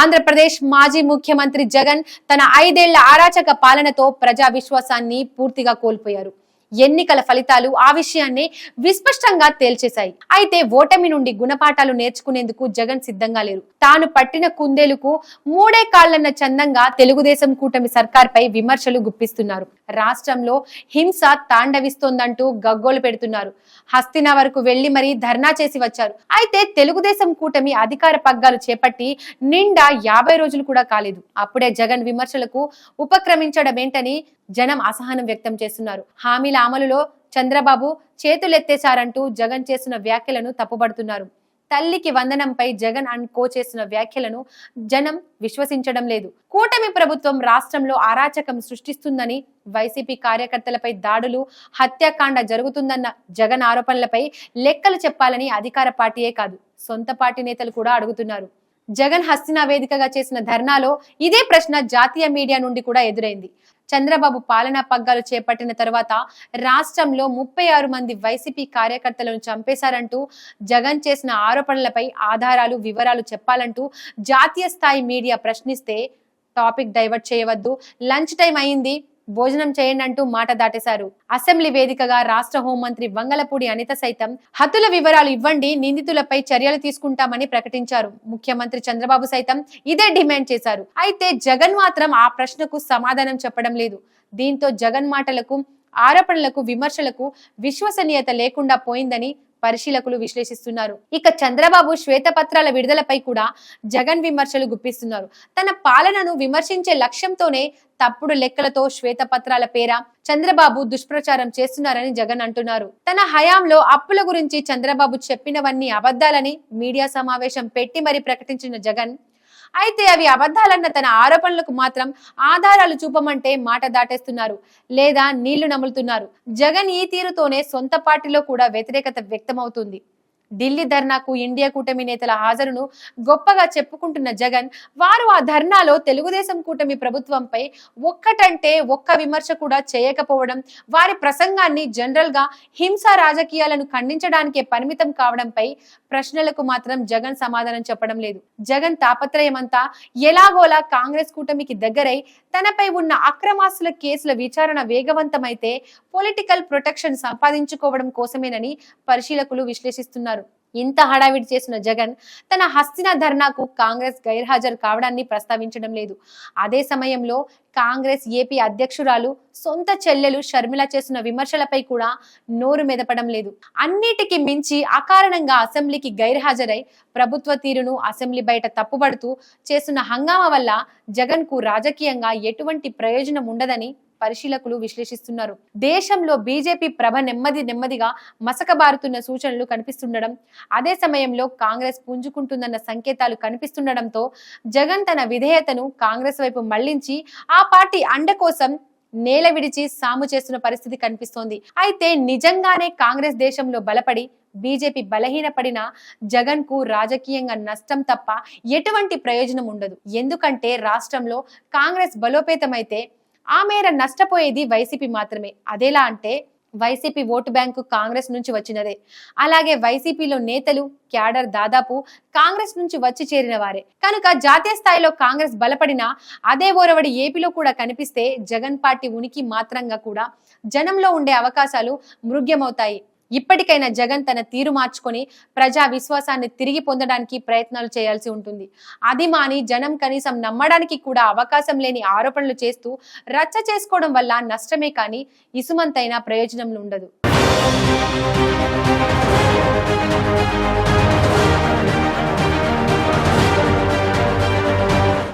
ఆంధ్రప్రదేశ్ మాజీ ముఖ్యమంత్రి జగన్ తన ఐదేళ్ళ అరాచక పాలనతో ప్రజా విశ్వాసాన్ని పూర్తిగా కోల్పోయారు. ఎన్నికల ఫలితాలు ఆ విషయాన్ని విస్పష్టంగా తేల్చేశాయి. అయితే ఓటమి నుండి గుణపాఠాలు నేర్చుకునేందుకు జగన్ సిద్ధంగా లేరు. తాను పట్టిన కుందేలుకు మూడే కాళ్ళన్న చందంగా తెలుగుదేశం కూటమి సర్కార్ పై విమర్శలు గుప్పిస్తున్నారు. రాష్ట్రంలో హింస తాండవిస్తోందంటూ గగ్గోలు పెడుతున్నారు. హస్తినా వరకు వెళ్ళి మరీ ధర్నా చేసి వచ్చారు. అయితే తెలుగుదేశం కూటమి అధికార పగ్గాలు చేపట్టి నిండా యాభై రోజులు కూడా కాలేదు. అప్పుడే జగన్ విమర్శలకు ఉపక్రమించడమేంటని జనం అసహనం వ్యక్తం చేస్తున్నారు. హామీల అమలులో చంద్రబాబు చేతులెత్తేశారంటూ జగన్ చేసిన వ్యాఖ్యలను తప్పుబడుతున్నారు. తల్లికి వందనంపై జగన్ అండ్ కో చేసిన వ్యాఖ్యలను జనం విశ్వసించడం లేదు. కూటమి ప్రభుత్వం రాష్ట్రంలో అరాచకం సృష్టిస్తుందని వైసీపీ కార్యకర్తలపై దాడులు హత్యాకాండ జరుగుతుందన్న జగన్ ఆరోపణలపై లెక్కలు చెప్పాలని అధికార పార్టీయే కాదు సొంత పార్టీ నేతలు కూడా అడుగుతున్నారు. జగన్ హస్తినా వేదికగా చేసిన ధర్నాలో ఇదే ప్రశ్న జాతీయ మీడియా నుండి కూడా ఎదురైంది. చంద్రబాబు పాలనా పగ్గాలు చేపట్టిన తర్వాత రాష్ట్రంలో ముప్పై ఆరు మంది వైసీపీ కార్యకర్తలను చంపేశారంటూ జగన్ చేసిన ఆరోపణలపై ఆధారాలు వివరాలు చెప్పాలంటూ జాతీయ స్థాయి మీడియా ప్రశ్నిస్తే టాపిక్ డైవర్ట్ చేయవద్దు. లంచ్ టైం అయింది. భోజనం చేయండి అంటూ మాట దాటేశారు. అసెంబ్లీ వేదికగా రాష్ట్ర హోంమంత్రి వంగలపూడి అనిత సైతం హతుల వివరాలు ఇవ్వండి నిందితులపై చర్యలు తీసుకుంటామని ప్రకటించారు. ముఖ్యమంత్రి చంద్రబాబు సైతం ఇదే డిమాండ్ చేశారు. అయితే జగన్ మాత్రం ఆ ప్రశ్నకు సమాధానం చెప్పడం లేదు. దీంతో జగన్ మాటలకు ఆరోపణలకు విమర్శలకు విశ్వసనీయత లేకుండా పోయిందని పరిశీలకులు విశ్లేషిస్తున్నారు. ఇక చంద్రబాబు శ్వేతపత్రాల విడుదలపై కూడా జగన్ విమర్శలు గుప్పిస్తున్నారు. తన పాలనను విమర్శించే లక్ష్యంతోనే తప్పుడు లెక్కలతో శ్వేతపత్రాల పేర చంద్రబాబు దుష్ప్రచారం చేస్తున్నారని జగన్ అంటున్నారు. తన హయాంలో అప్పుల గురించి చంద్రబాబు చెప్పినవన్నీ అబద్ధాలని మీడియా సమావేశం పెట్టి మరి ప్రకటించిన జగన్ అయితే అవి అబద్ధాలన్న తన ఆరోపణలకు మాత్రం ఆధారాలు చూపమంటే మాట దాటేస్తున్నారు లేదా నీళ్ళు నములుతున్నారు. జగన్ ఈ తీరుతోనే సొంత పార్టీలో కూడా వ్యతిరేకత వ్యక్తమవుతుంది. ఢిల్లీ ధర్నాకు ఇండియా కూటమి నేతల హాజరును గొప్పగా చెప్పుకుంటున్న జగన్ వారు ఆ ధర్నాలో తెలుగుదేశం కూటమి ప్రభుత్వంపై ఒక్కటంటే ఒక్క విమర్శ కూడా చేయకపోవడం వారి ప్రసంగాన్ని జనరల్గా హింస రాజకీయాలను ఖండించడానికే పరిమితం కావడంపై ప్రశ్నలకు మాత్రం జగన్ సమాధానం చెప్పడం లేదు. జగన్ తాపత్రయమంతా ఎలాగోలా కాంగ్రెస్ కూటమికి దగ్గరై తనపై ఉన్న అక్రమాస్తుల కేసుల విచారణ వేగవంతమైతే పొలిటికల్ ప్రొటెక్షన్ సంపాదించుకోవడం కోసమేనని పరిశీలకులు విశ్లేషిస్తున్నారు. ఇంత హడావిడి చేసిన జగన్ తన హస్తిన ధర్నాకు కాంగ్రెస్ గైర్హాజరు కావడాన్ని ప్రస్తావించడం లేదు. అదే సమయంలో కాంగ్రెస్ ఏపీ అధ్యక్షురాలు సొంత చెల్లెలు షర్మిల చేసిన విమర్శలపై కూడా నోరు మెదపడం లేదు. అన్నిటికీ మించి అకారణంగా అసెంబ్లీకి గైర్హాజరై ప్రభుత్వ తీరును అసెంబ్లీ బయట తప్పుబడుతూ చేస్తున్న హంగామా వల్ల జగన్కు రాజకీయంగా ఎటువంటి ప్రయోజనం ఉండదని పరిశీలకులు విశ్లేషిస్తున్నారు. దేశంలో బీజేపీ ప్రభ నెమ్మది నెమ్మదిగా మసకబారుతున్న సూచనలు కనిపిస్తుండడం అదే సమయంలో కాంగ్రెస్ పుంజుకుంటుందన్న సంకేతాలు కనిపిస్తుండడంతో జగన్ తన విధేయతను కాంగ్రెస్ వైపు మళ్ళించి ఆ పార్టీ అండ కోసం నేల విడిచి సాము చేస్తున్న పరిస్థితి కనిపిస్తోంది. అయితే నిజంగానే కాంగ్రెస్ దేశంలో బలపడి బీజేపీ బలహీనపడిన జగన్కు రాజకీయంగా నష్టం తప్ప ఎటువంటి ప్రయోజనం ఉండదు. ఎందుకంటే రాష్ట్రంలో కాంగ్రెస్ బలోపేతమైతే ఆ మేర నష్టపోయేది వైసీపీ మాత్రమే. అదేలా అంటే వైసీపీ ఓటు బ్యాంకు కాంగ్రెస్ నుంచి వచ్చినదే. అలాగే వైసీపీలో నేతలు క్యాడర్ దాదాపు కాంగ్రెస్ నుంచి వచ్చి చేరిన వారే. కనుక జాతీయ స్థాయిలో కాంగ్రెస్ బలపడిన అదే ఓరవడి ఏపీలో కూడా కనిపిస్తే జగన్ పార్టీ ఉనికి మాత్రంగా కూడా జనంలో ఉండే అవకాశాలు మృగ్యమవుతాయి. ఇప్పటికైనా జగన్ తన తీరు మార్చుకొని ప్రజా విశ్వాసాన్ని తిరిగి పొందడానికి ప్రయత్నాలు చేయాల్సి ఉంటుంది. అది మాని జనం కనీసం నమ్మడానికి కూడా అవకాశం లేని ఆరోపణలు చేస్తూ రచ్చ చేసుకోవడం వల్ల నష్టమే కానీ ఇసుమంతైనా ప్రయోజనం ఉండదు.